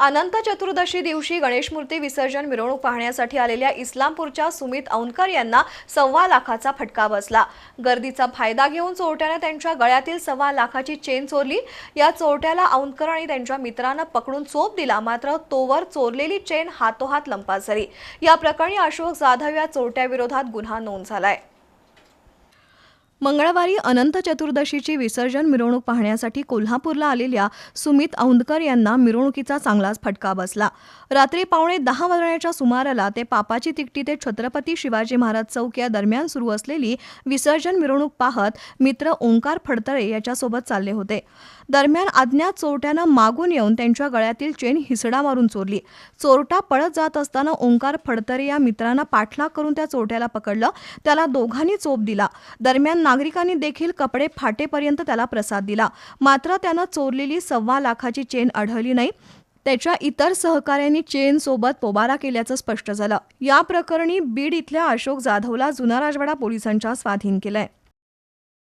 अनंत चतुर्दशी दिवशी गणेशमूर्ती विसर्जन मिरवणूक पाहण्यासाठी आलेल्या इस्लामपूरच्या सुमित औनकर यांना सव्वा लाखाचा फटका बसला. गर्दीचा फायदा घेऊन चोरट्याने त्यांच्या गळ्यातील सव्वा लाखाची चेन चोरली. या चोरट्याला औनकर आणि त्यांच्या मित्रानं पकडून चोप दिला. मात्र तोवर चोरलेली चेन हातोहात लंपास झाली या प्रकरणी अशोक जाधव या चोरट्याविरोधात गुन्हा नोंद झालाय. मंगळवारी अनंत चतुर्दशीची विसर्जन मिरवणूक पाहण्यासाठी कोल्हापूरला आलेल्या सुमित औंदकर यांना मिरवणुकीचा चांगलाच फटका बसला. रात्री पावणे दहा वाजण्याच्या सुमाराला ते पापाची तिकटी ते छत्रपती शिवाजी महाराज चौक या दरम्यान सुरू असलेली विसर्जन मिरवणूक पाहत मित्र ओंकार फडतळे याच्यासोबत चालले होते. दरम्यान अज्ञात चोरट्यानं मागून येऊन त्यांच्या गळ्यातील चेन हिसडा मारून चोरली. चोरटा पळत जात असताना ओंकार फडतरे या मित्रांना पाठलाग करून त्या चोरट्याला पकडलं. त्याला दोघांनी चोप दिला. दरम्यान नागरिकांनी देखील कपडे फाटेपर्यंत त्याला प्रसाद दिला. मात्र त्यानं चोरलेली सव्वा लाखाची चेन आढळली नाही. त्याच्या इतर सहकाऱ्यांनी चेन सोबत पोबारा केल्याचं स्पष्ट झालं. या प्रकरणी बीड इथल्या अशोक जाधवला जुना राजवाडा पोलिसांच्या स्वाधीन केलंय.